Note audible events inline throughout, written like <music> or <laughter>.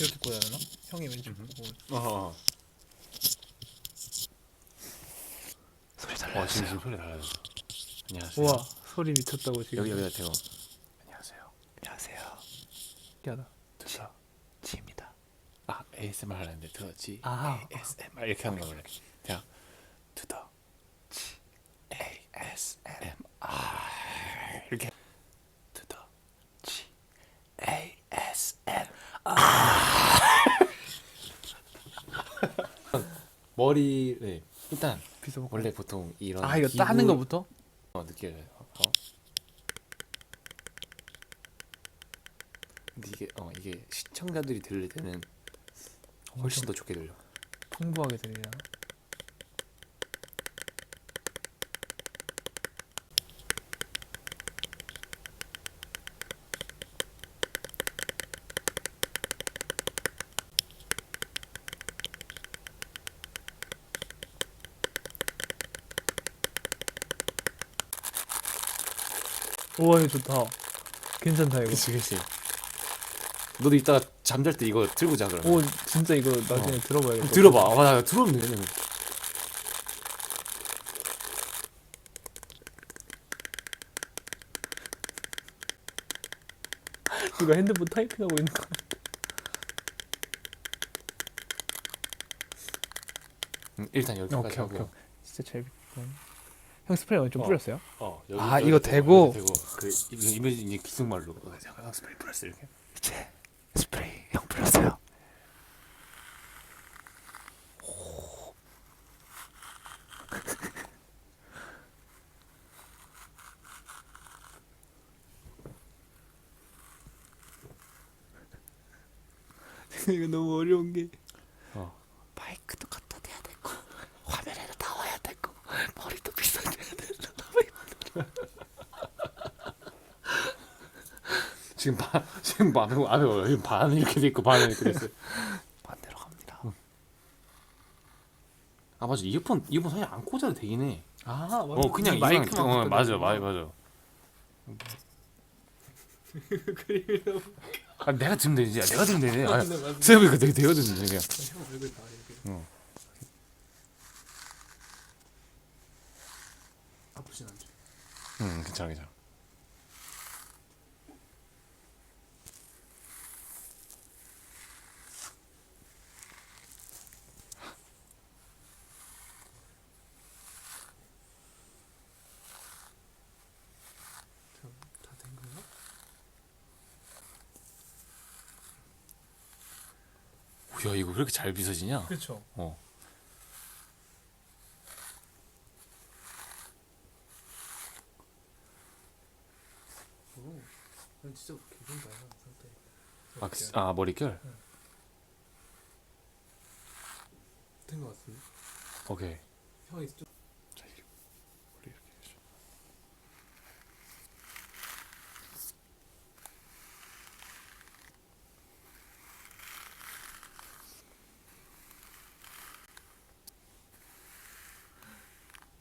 이렇게 꽂아야 되나? 형이 왼쪽 보고 어. 소리 잘어 지금 지금 소리 달라졌어. 안녕하세요. 우와 소리 미쳤다고 지금 여기 여기다 대고. 안녕하세요. 안녕하세요. 신기하다 들어. 지입니다. 아 ASMR 하는데 들었지? 아. ASMR 이렇게 하는 거 원래. 자, 두더 치 ASMR 이렇게 두더 치 ASMR 머리를 네, 일단 빗어볼까? 원래 보통 이런 아 이거 기분- 따는 거부터? 어 느껴져요. 어. 근데 이게 어 이게 시청자들이 들을 때는 훨씬 더 좋게 들려. 풍부하게 들리나? 우와 이거 좋다 괜찮다 이거 그치 그치. 너도 이따가 잠잘 때 이거 들고 자 그러면. 오 진짜 이거 나중에 어. 들어봐야겠다 들어봐. 아, 나 들으면 되네. <laughs> 누가 핸드폰 타이핑하고 있는 거 응, 일단 여기까지 오케이 하고. 오케이 오케이. 진짜 잘 빗- 형 스프레이 어디 좀 어. 뿌렸어요? 어, 아, 이거 대고? 대고 그 이- 이미지 이제 기승말로 어, 잠깐 스프레이 플러스 이렇게. 이제 스프레이 형 불렀어요. <laughs> 이거 너무 어려운 게 어. 마이크도 갖다 대야 되고 화면에도 나와야 되고 머리도 비싸져야 되고 지금 <laughs> 반 지금 앞에 봐요. 지금 반은 이렇게 돼 있고 반은 이렇게 돼 있어. <laughs> 반대로 갑니다. 아 맞아 이어폰 이어폰 사실 안 꽂아도 되긴 해. 아 맞아 어 그냥 이상 마이크만 어 갖다 맞아. 맞아 맞아. <laughs> 그리고 아 내가 들으면 되지. 야, 내가 들으면 되네. 아, 맞네, 맞네. 생각해보니까 내가 내가 들으면 되네 그냥. 형 얼굴 봐 이렇게 어. 아프진 않죠 응 괜찮아 괜찮아. 다된 건가? 야 이거 그렇게 잘 빗어지냐? 그렇죠 어. 오 이건 진짜 기분 나요 상태 아, 그, 아 머릿결? 된거 같은데 오케이. 형이 좀 자 이렇게 머리 이렇게 해줘.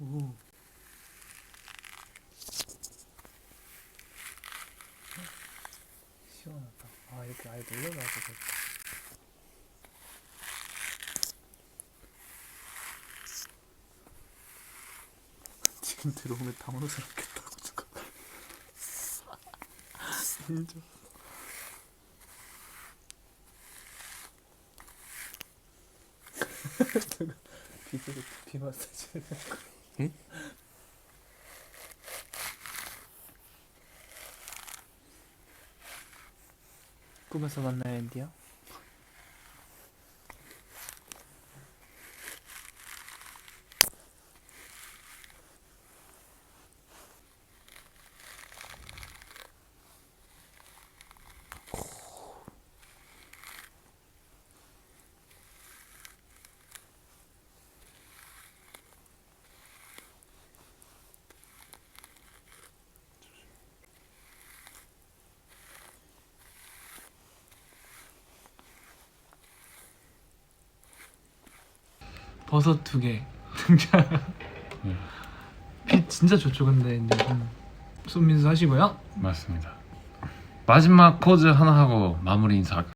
오. 시원하다. 아 이렇게 아예 눌러가지고. <laughs> 지금 들어오면 당황스럽겠다고 잠깐. 진짜. 비비로 비 마사지 해야 될 거. 응? 꿈에서 만나요 앤디야? 버섯 두 개. 등장. 빛 진짜 좋죠 근데 이제 음. 손민수 하시고요. 맞습니다. 마지막 포즈 하나 하고 마무리 인사.